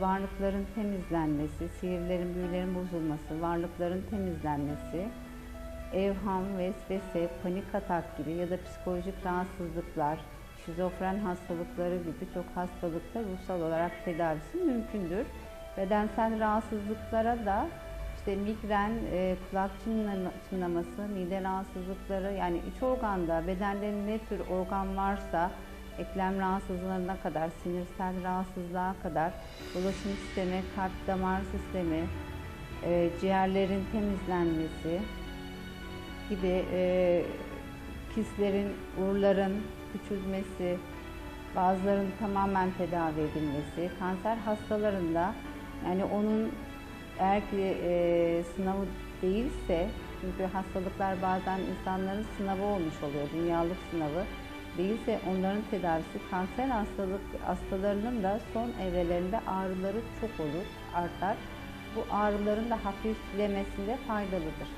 varlıkların temizlenmesi, sihirlerin, büyülerin bozulması, varlıkların temizlenmesi, evham, vesvese, panik atak gibi ya da psikolojik rahatsızlıklar, şizofren hastalıkları gibi çok hastalıkta ruhsal olarak tedavisi mümkündür. Bedensel rahatsızlıklara da işte migren, e, kulak çınlama- çınlaması, mide rahatsızlıkları yani iç organda bedende ne tür organ varsa eklem rahatsızlığına kadar, sinirsel rahatsızlığa kadar dolaşım sistemi, kalp damar sistemi, e, ciğerlerin temizlenmesi gibi e, kistlerin, uğurların küçülmesi, bazılarının tamamen tedavi edilmesi, kanser hastalarında yani onun eğer ki e, sınavı değilse, çünkü hastalıklar bazen insanların sınavı olmuş oluyor, dünyalık sınavı değilse onların tedavisi kanser hastalık hastalarının da son evrelerinde ağrıları çok olur, artar. Bu ağrıların da hafiflemesinde faydalıdır.